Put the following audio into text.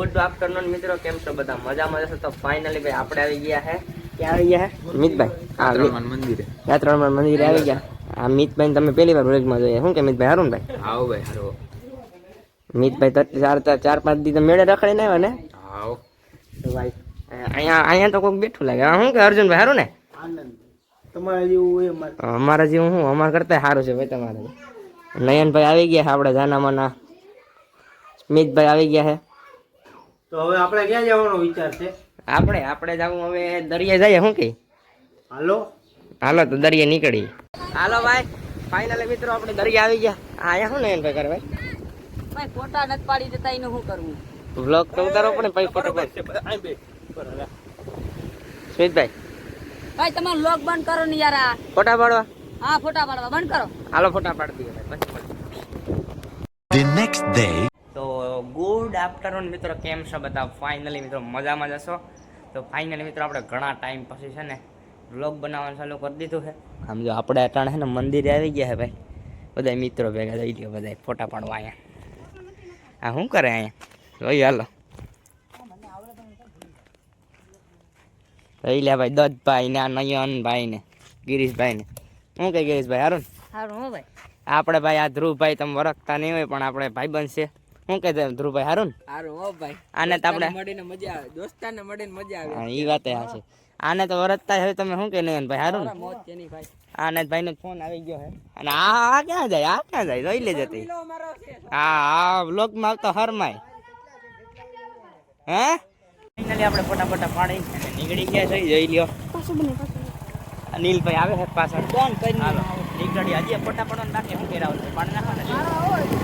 Good afternoon મિત્રો કેમ છો બધા? મજામાં જશો તો ફાઇનલી ભાઈ આપણે આવી ગયા હે. ક્યાં આવી ગયા હે? મિતભાઈ. હા ત્રણ મંદિરે. યાત્રામાં મંદિરે આવી ગયા. આ મિતભાઈ તમે પહેલી વાર વ્લોગમાં જોઈએ શું કે મિતભાઈ? હારું ને ભાઈ? આવો ભાઈ હારો. મિતભાઈ તો ચાર ચાર ચાર પાંચ દી તો મેળે રખડીને આવ્યા ને? આવો તો ભાઈ અહીંયા અહીંયા તો કોઈક બેઠું લાગે. હા, શું કે અર્જુનભાઈ હારું ને? તમારે જેવું હોય અમારે. અમારા જેવું શું અમારા કરતા સારું છે ભાઈ તમારે નયનભાઈ આવી ગયા છે આપણે જાનામાના. સ્મિતભાઈ આવી ગયા છે તો હવે આપણે ક્યાં જવાનો વિચાર છે આપણે આપણે જવું હવે દરિયા જઈએ શું કે હાલો હાલો તો દરિયે નીકળી હાલો ભાઈ ફાઇનલી મિત્રો આપણે દરિયા આવી ગયા આયા શું ને એમ કરે ભાઈ ભાઈ ફોટા નથી પાડી દેતા એનું શું કરવું વ્લોગ તો ઉતારો પણ ભાઈ ફોટો પાડ સ્મિતભાઈ ભાઈ તમારો લોક બંધ કરો ને યાર આ. ફોટા પાડવા હા ફોટા પાડવા બંધ કરો હાલો ફોટા પાડી દઈએ ભાઈ પછી The next day. આફ્ટરનૂન મિત્રો કેમ છો બધા? ફાઇનલી મિત્રો મજામાં જશો તો ફાઇનલી મિત્રો આપણે ઘણા ટાઈમ પછી છે ને વ્લોગ બનાવવાનું ચાલુ કરી દીધું છે. આમ જો આપણે અટાણે છે ને મંદિરે આવી ગયા છે ભાઈ. બધા મિત્રો ભેગા થઈ ગયા બધા ફોટા પાડવા અહીંયા આ શું કરે અહીંયા જોઈ હાલો. જોઈ લે ભાઈ દત્તભાઈ ને આ નયનભાઈ ને ગિરીશભાઈ ને શું કહે ગિરીશભાઈ હારું ને? સારું હો ભાઈ. આપણે ભાઈ આ ધ્રુવભાઈ તમે વરખતા નહીં હોય પણ આપણે ભાઈ બનશે શું કહેતા ધ્રુવભાઈ? હારું ને? હારું હો ભાઈ. આને તો આપણે મળીને મજા આવે. દોસ્તારને મળીને મજા આવે. હા એ વાત એ છે. આને તો વરતતા હવે તમે શું કે નહીં ભાઈ હારું ને? મોત છે નહીં ભાઈ. આને ભાઈ નો ફોન આવી ગયો હે અને આ આ ક્યાં જાય? આ ક્યાં જાય? જોઈ લેજે તે. હા આ બ્લોકમાં આવતો હરમાય હે? ફાઇનલી આપણે ફોટા ફોટા પાડી અને નીકળી ગયા છે જોઈ લ્યો. અનિલભાઈ આવે છે પાછળ. કોણ કરી હાલો. નીકળી હજી ફોટા પડવાનું બાકી શું કરાવું પાડી નાખો ને.